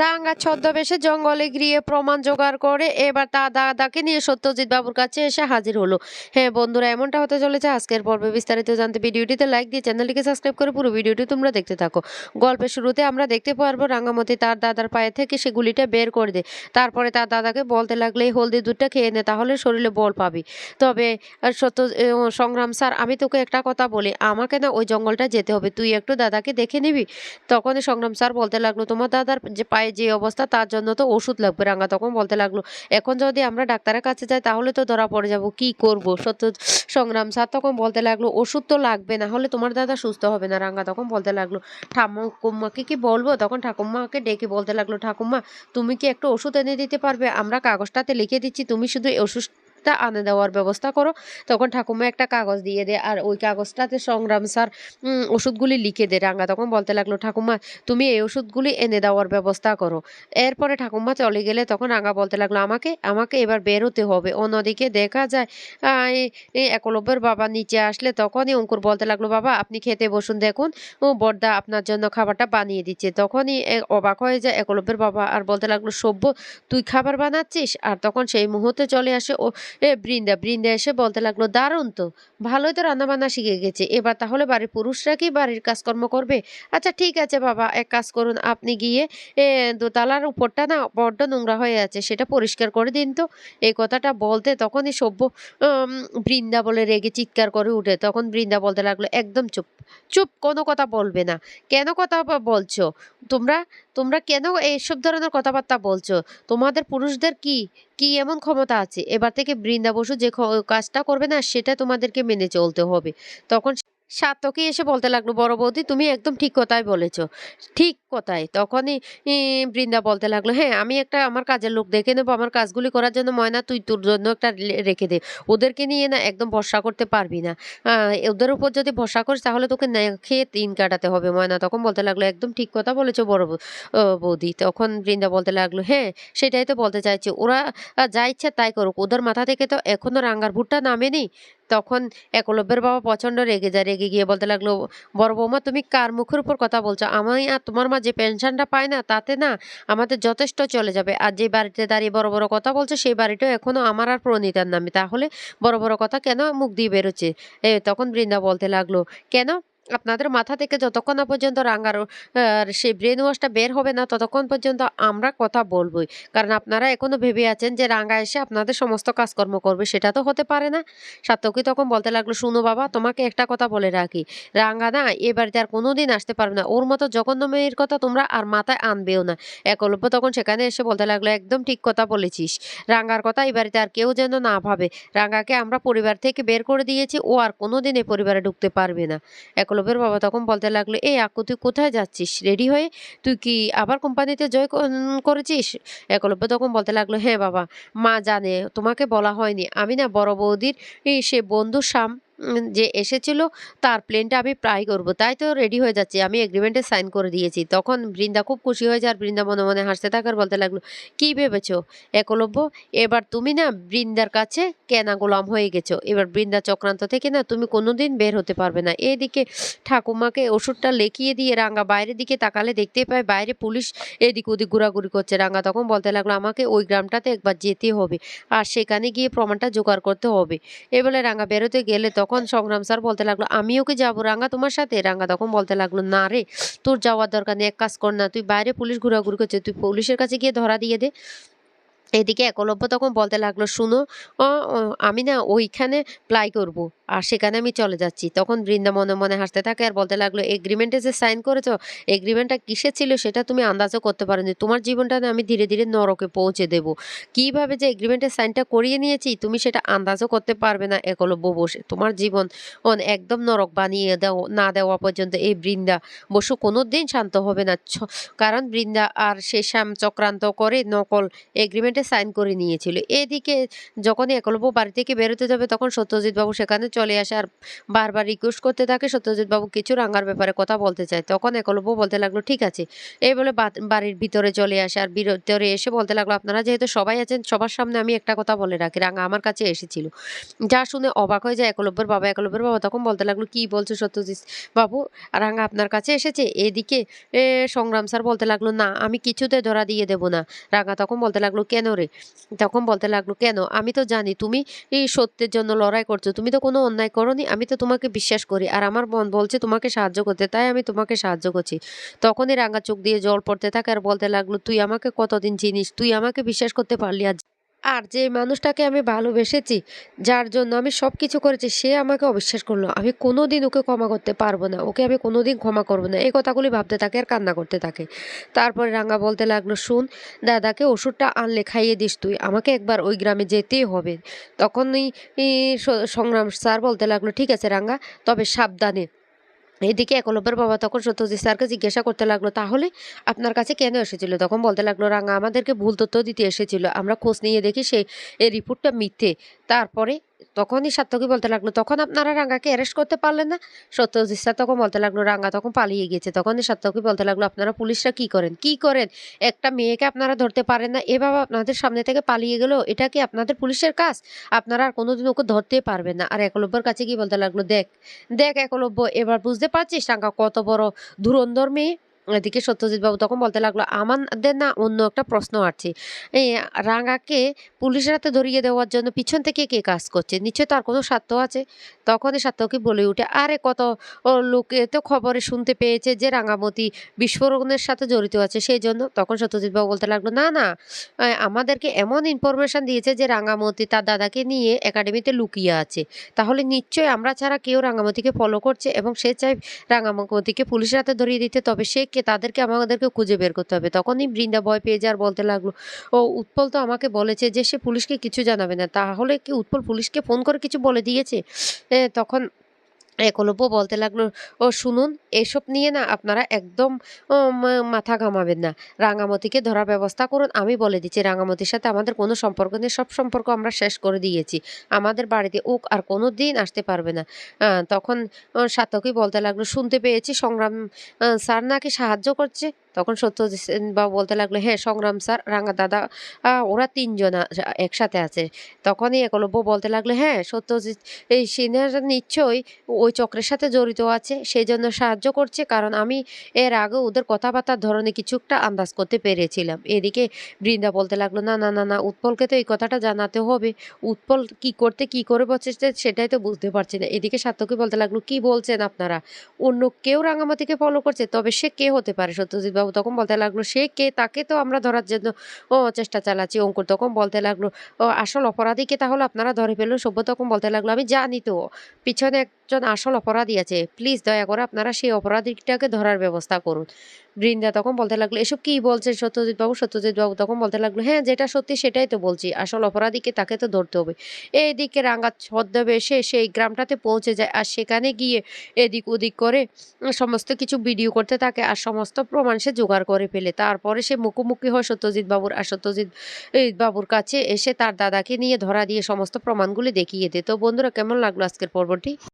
রাঙ্গা ছদ্মবেশে জঙ্গলে গিয়ে প্রমাণ জোগাড় করে এবার তার দাদাকে নিয়ে সত্যজিৎ বাবুর কাছে এসে হাজির হলো। হ্যাঁ বন্ধুরা, এমনটা হতে চলেছে। আজকের পর্বে বিস্তারিত জানতে ভিডিওটিতে লাইক দিয়ে চ্যানেলটিকে সাবস্ক্রাইব করে পুরো ভিডিওটি তোমরা দেখতে থাকো। গল্পের শুরুতে আমরা দেখতে পারব রাঙ্গামতি তার দাদার পায়ে থেকে সে গুলিটা বের করে দেয়। তারপরে তার দাদাকে বলতে লাগলে এই হলদি দুধটা খেয়ে নে, তাহলে শরীরে বল পাবি। তবে সত্য সংগ্রাম স্যার, আমি তোকে একটা কথা বলি। আমাকে না ওই জঙ্গলটা যেতে হবে। তুই একটু দাদাকে দেখে নিবি? তখনই সংগ্রাম স্যার বলতে লাগল, তোমার দাদার যে পায়ে যে অবস্থা, তার জন্য তো ওষুধ লাগবে। রাঙা তখন বলতে লাগল, এখন যদি আমরা ডাক্তারের কাছে যাই, তাহলে তো ধরা পড়ে যাব। কি করব? সত্য সংগ্রাম স্যার তখন বলতে লাগল, ওষুধ তো লাগবে, না হলে তোমার দাদা সুস্থ হবে না। রাঙা তখন বলতে লাগল, ঠাকুমাকে কি বলব? তখন ঠাকুমাকে ডেকে বলতে লাগল, ঠাকুমা, তুমি কি একটু ওষুধ এনে দিতে পারবে? আমরা কাগজটাতে লিখে দিচ্ছি, তুমি শুধু এই ওষুধটা আনে দেওয়ার ব্যবস্থা করো। তখন ঠাকুমা একটা কাগজ দিয়ে দেয় আর ওই কাগজটাতে সংগ্রাম স্যার ওষুধগুলি লিখে দেয় রাঙ্গা। তখন বলতে লাগল, ঠাকুমা, তুমি এই ওষুধগুলি এনে দেওয়ার ব্যবস্থা করো। এরপরে ঠাকুমা চলে গেলে তখন রাঙা বলতে লাগল, আমাকে আমাকে এবার বেরোতে হবে। অন্যদিকে দেখা যায় একলব্যের বাবা নিচে আসলে তখনই অঙ্কুর বলতে লাগল, বাবা, আপনি খেতে বসুন, দেখুন, ও বর্দা আপনার জন্য খাবারটা বানিয়ে দিচ্ছে। তখনই অবাক হয়ে যায় একলব্যের বাবা আর বলতে লাগল, সভ্য, তুই খাবার বানাচ্ছিস? আর তখন সেই মুহূর্তে চলে আসে ও এ বৃন্দা বৃন্দা এসে বলতে লাগল, দারুণ তো, ভালোই তো রান্না বান্না শিখে গেছে। এবার তাহলে বাড়ির পুরুষরা কি বাড়ির কাজকর্ম করবে? আচ্ছা ঠিক আছে বাবা, এক কাজ করুন, আপনি গিয়ে, এ দোতলার উপরটা না বড্ড নোংরা হয়ে আছে, সেটা পরিষ্কার করে দিন তো। এই কথাটা বলতে তখনই সভ্য বৃন্দা বলে রেগে চিৎকার করে উঠে। তখন বৃন্দা বলতে লাগল, একদম চুপ চুপ, কোনো কথা বলবে না। কেন কথা বলছো? তোমরা তোমরা কেন এইসব ধরনের কথাবার্তা বলছো? তোমাদের পুরুষদের কি কি এমন ক্ষমতা আছে? এবার থেকে বৃন্দা বসু যে কাজটা করবে না, সেটা তোমাদেরকে মেনে চলতে হবে। তখন সাতকে এসে বলতে লাগল, বড় বৌদি, তুমি একদম ঠিক কথাই বলেছ। ঠিক কথাই। তখনই বৃন্দা বলতে লাগল হ্যাঁ আমি একটা আমার কাজের লোক দেখে নেব। আমার কাজগুলি করার জন্য ময়না, তুই তোর জন্য একটা রেখে দে। ওদেরকে নিয়ে না একদম ভরসা করতে পারবি না। ওদের উপর যদি ভরসা করিস, তাহলে তোকে না খেয়ে দিন কাটাতে হবে। ময়না তখন বলতে লাগল, একদম ঠিক কথা বলেছ, বড় বৌদি। তখন বৃন্দা বলতে লাগল হ্যাঁ সেটাই তো বলতে চাইছি। ওরা যা ইচ্ছা তাই করুক। ওদের মাথা থেকে তো এখনও রাঙ্গার ভুট্টা নামেনি। তখন একলব্যের বাবা প্রচণ্ড রেগে যায়। রেগে গিয়ে বলতে লাগল, বড় বৌমা, তুমি কার মুখের উপর কথা বলছো? আমি আর তোমার মা যে পেনশনটা পায় না, তাতে না আমাদের যথেষ্ট চলে যাবে। আর যে বাড়িতে দাঁড়িয়ে বড় বড় কথা বলছে, সেই বাড়িটাও এখনও আমার আর প্রণীতার নামে। তাহলে বড় বড় কথা কেন মুখ দিয়ে বেরোচ্ছে? এ তখন বৃন্দা বলতে লাগল, কেন? আপনাদের মাথা থেকে যতক্ষণ না পর্যন্ত রাঙ্গার সেই ব্রেন ওয়াশটা বের হবে না, ততক্ষণ পর্যন্ত আমরা কথা বলবোই। কারণ আপনারা এখনও ভেবে আছেন যে রাঙ্গা এসে আপনাদের সমস্ত কাজকর্ম করবে, সেটা তো হতে পারে না। সাত্যকী তখন বলতে লাগল, শুনো বাবা, তোমাকে একটা কথা বলে রাখি। রাঙ্গা না এ বাড়িতে আর কোনোদিন আসতে পারবে না। ওর মতো জঘন্য মেয়ের কথা তোমরা আর মাথায় আনবেও না। একলব্য তখন সেখানে এসে বলতে লাগল, একদম ঠিক কথা বলেছিস। রাঙ্গার কথা এই বাড়িতে আর কেউ যেন না ভাবে। রাঙ্গাকে আমরা পরিবার থেকে বের করে দিয়েছি, ও আর কোনোদিন এই পরিবারে ঢুকতে পারবে না। একলব্যের বাবা তখন বলতে লাগল, এই আকু তুই কোথায় যাচ্ছিস? রেডি হয়ে তুই কি আবার কোম্পানিতে জয় করেছিস? একলব্য তখন বলতে লাগল হ্যাঁ বাবা, মা জানে, তোমাকে বলা হয়নি। আমি না বড় বৌদির সে বন্ধু শাম যে এসেছিল, তার প্লেনটা আমি প্রায় করব। তাই তো রেডি হয়ে যাচ্ছি। আমি এগ্রিমেন্টে সাইন করে দিয়েছি। তখন বৃন্দা খুব খুশি হয়ে যায় আর বৃন্দা মনে মনে হাসতে থাকার বলতে লাগল, কি ভেবেছো? একলব্য? এবার তুমি না বৃন্দার কাছে কেনা গোলাম হয়ে গেছো। এবার বৃন্দা চক্রান্ত থেকে না তুমি কোনোদিন বের হতে পারবে না। এদিকে ঠাকুমাকে ওষুধটা লেখিয়ে দিয়ে রাঙ্গা বাইরের দিকে তাকালে দেখতে পায় বাইরে পুলিশ এদিক ওদিক ঘোরাঘুরি করছে। রাঙ্গা তখন বলতে লাগল, আমাকে ওই গ্রামটাতে একবার যেতে হবে আর সেখানে গিয়ে প্রমাণটা জোগাড় করতে হবে। এবারে রাঙ্গা বেরোতে গেলে তখন সংগ্রাম স্যার বলতে লাগল, আমি ওকে যাব রাঙ্গা তোমার সাথে? রাঙ্গা তখন বলতে লাগল, না রে, তোর যাওয়ার দরকার নেই, এক কাজ কর না, তুই বাইরে পুলিশ ঘোরাঘুরি করছে তুই পুলিশের কাছে গিয়ে ধরা দিয়ে দে। এদিকে একলব্য তখন বলতে লাগল, শুনো আমি না ওইখানে প্লাই করব। আর সেখানে আমি চলে যাচ্ছি। তখন বৃন্দা মনে মনে হাসতে থাকে আর বলতে লাগল এগ্রিমেন্টে যে সাইন করেছ এগ্রিমেন্টটা কিসে ছিল সেটা তুমি আন্দাজও করতে পারো পারোনি তোমার জীবনটা না আমি ধীরে ধীরে নরকে পৌঁছে দেব। কীভাবে যে এগ্রিমেন্টের সাইনটা করিয়ে নিয়েছি, তুমি সেটা আন্দাজও করতে পারবে না। একলব্য বসে, তোমার জীবন একদম নরক বানিয়ে দাও, না দেওয়া পর্যন্ত এই বৃন্দা বসু কোনো দিন শান্ত হবে না। কারণ বৃন্দা আর সে শ্যাম চক্রান্ত করে নকল এগ্রিমেন্টে সাইন করে নিয়েছিল। এদিকে যখনই একলব্য বাড়ি থেকে বেরোতে যাবে, তখন সত্যজিৎ বাবু সেখানে চলে আসে আর বারবার রিকোয়েস্ট করতে থাকে সত্যজিৎ বাবু কিছু রাঙ্গার ব্যাপারে কথা বলতে চায়। তখন একলব্য বলতে লাগল, ঠিক আছে। এই বলে বাড়ির ভিতরে চলে আসে আর ভিতরে এসে বলতে লাগল, আপনারা যেহেতু সবাই আছেন, সবার সামনে আমি একটা কথা বলে রাখি। রাঙ্গা আমার কাছে এসেছিল। যা শুনে অবাক হয়ে যায় একলব্যের বাবা। একলব্যের বাবা তখন বলতে লাগল, কি বলছো সত্যজিৎ বাবু? রাঙ্গা আপনার কাছে এসেছে? এদিকে সংগ্রাম স্যার বলতে লাগল, না, আমি কিছুতে ধরা দিয়ে দেব না। রাঙ্গা তখন বলতে লাগল, কেন রে? তখন বলতে লাগল, কেন? আমি তো জানি তুমি এই সত্যের জন্য লড়াই করছ। তুমি তো কোনো অন্যায় করনি, আমি তো তোমাকে বিশ্বাস করি। আর আমার মন বলছে তোমাকে সাহায্য করতে, তাই আমি তোমাকে সাহায্য করছি। তখনই রাঙা চোখ দিয়ে জল পড়তে থাকে আর বলতে লাগল, তুই আমাকে কতদিন চিনিস? তুই আমাকে বিশ্বাস করতে পারলি আর আর যে মানুষটাকে আমি ভালোবেসেছি, যার জন্য আমি সব কিছু করেছি, সে আমাকে অবিশ্বাস করল। আমি কোনো দিন ওকে ক্ষমা করতে পারব না। ওকে আমি কোনো দিন ক্ষমা করব না। এই কথাগুলি ভাবতে থাকে আর কান্না করতে থাকে। তারপরে রাঙা বলতে লাগল, শুন, দাদাকে ওষুধটা আনলে খাইয়ে দিস তুই। আমাকে একবার ওই গ্রামে যেতেই হবে। তখনই সংগ্রাম স্যার বলতে লাগল, ঠিক আছে রাঙ্গা, তবে সাবধানে। এদিকে একলব্যের বাবা তখন সত্যজিৎ স্যারকে জিজ্ঞাসা করতে লাগল, তাহলে আপনার কাছে কেন এসেছিল? তখন বলতে লাগল, রাঙা, আমাদেরকে ভুল তথ্য দিতে এসেছিল। আমরা খোঁজ নিয়ে দেখি সে এই রিপোর্টটা মিথ্যে। তারপরে তখনই সার্থকী বলতে লাগল, তখন আপনারা রাঙ্গাকে অ্যারেস্ট করতে পারলেন না? সত্যজিৎ স্যার তখন বলতে লাগল, রাঙ্গা তখন পালিয়ে গেছে তখনই সার্থকী বলতে লাগল, আপনারা পুলিশরা কি করেন? কি করেন? একটা মেয়েকে আপনারা ধরতে পারেন না এভাবে আপনাদের সামনে থেকে পালিয়ে গেল, এটা কি আপনাদের পুলিশের কাজ? আপনারা আর কোনোদিন ওকে ধরতে পারবেন না। আর একলব্যর কাছে কি বলতে লাগল, দেখ দেখ একলব্য, এবার বুঝতে পারছিস টাঙ্কা কত বড় ধুরন্ধর মেয়ে? এদিকে সত্যজিৎ বাবু তখন বলতে লাগল, আমাদের না অন্য একটা প্রশ্ন আছে। এই রাঙাকে পুলিশের হাতে ধরিয়ে দেওয়ার জন্য পিছন থেকে কে কাজ করছে? নিশ্চয় তার কোনো স্বার্থ আছে? তখনই সার্থকী বলে উঠে, আরে, কত লোকে তো খবরে শুনতে পেয়েছে যে রাঙামতি বিস্ফোরণের সাথে জড়িত আছে সেই জন্য তখন সত্যজিৎ বাবু বলতে লাগল, না না আমাদেরকে এমন ইনফরমেশান দিয়েছে যে রাঙামতি তার দাদাকে নিয়ে একাডেমিতে লুকিয়ে আছে। তাহলে নিশ্চয়ই আমরা ছাড়া কেউ রাঙামতিকে ফলো করছে এবং সে চাই রাঙামতিকে পুলিশের হাতে ধরিয়ে দিতে। তবে সে কে তাদেরকে আমাদেরকে খুঁজে বের করতে হবে। তখনই বৃন্দা ভয় পেয়ে যাওয়ার বলতে লাগল, ও, উৎপল তো আমাকে বলেছে যে সে পুলিশকে কিছু জানাবে না। তাহলে কি উৎপল পুলিশকে ফোন করে কিছু বলে দিয়েছে? তখন একলব্য বলতে লাগল, ও, শুনুন, এসব নিয়ে না আপনারা একদম মাথা ঘামাবেন না। রাঙামতিকে ধরার ব্যবস্থা করুন, আমি বলে দিচ্ছি, রাঙামতির সাথে আমাদের কোনো সম্পর্ক নেই, সব সম্পর্ক আমরা শেষ করে দিয়েছি। আমাদের বাড়িতে উক আর কোনো দিন আসতে পারবে না। তখন সাতকি বলতে লাগল, শুনতে পেয়েছি, সংগ্রাম স্যার নাকি সাহায্য করছে। তখন সত্যজিৎ বাবু বলতে লাগল হ্যাঁ সংগ্রাম স্যার, রাঙা দাদা ওরা তিনজন একসাথে আছে। তখনই একলব্য বলতে লাগল হ্যাঁ সত্যজিৎ, এই সিনিয়র নিশ্চয়ই ওই চক্রের সাথে জড়িত আছে সেই জন্য সাহায্য করছে, কারণ আমি এর আগে ওদের কথাবার্তার ধরনে কিছু একটা আন্দাজ করতে পেরেছিলাম। এদিকে বৃন্দা বলতে লাগল, না না না না, উৎপলকে তো এই কথাটা জানাতে হবে। উৎপল কি করতে, কি করে বলছে সেটাই তো বুঝতে পারছি না। এদিকে সার্থকী বলতে লাগল, কি বলছেন আপনারা? অন্য কেউ রাঙামাতিকে ফলো করছে, তবে সে কে হতে পারে? সত্যজিৎ তখন বলতে লাগল, সে কে? তাকে তো আমরা ধরার জন্য, ও চেষ্টা চালাচ্ছি। অঙ্কুর তখন বলতে লাগল, ও আসল অপরাধীকে তাহলে আপনারা ধরে ফেলুন? সভ্য তখন বলতে লাগল, আমি জানি তো। পিছনে একজন আসল অপরাধী আছে। প্লিজ দয়া করে আপনারা সেই অপরাধীটাকে ধরার ব্যবস্থা করুন। বৃন্দা তখন বলতে লাগল, এসব কি বলছেন সত্যজিৎ বাবু? সত্যজিৎ বাবু তখন বলতে লাগল হ্যাঁ যেটা সত্যি সেটাই তো বলছি। আসল অপরাধীকে তাকে তো ধরতে হবে। এইদিকে রাঙ্গা এসে সেই গ্রামটাতে পৌঁছে যায় আর সেখানে গিয়ে এদিক ওদিক করে সমস্ত কিছু ভিডিও করতে থাকে আর সমস্ত প্রমাণ সে জোগাড় করে ফেলে। তারপরে সে মুখোমুখি হয় সত্যজিৎ বাবুর আর সত্যজিৎ বাবুর কাছে এসে তার দাদাকে নিয়ে ধরা দিয়ে সমস্ত প্রমাণগুলি দেখিয়ে দেয়। তো বন্ধুরা, কেমন লাগল আজকের পর্বটি?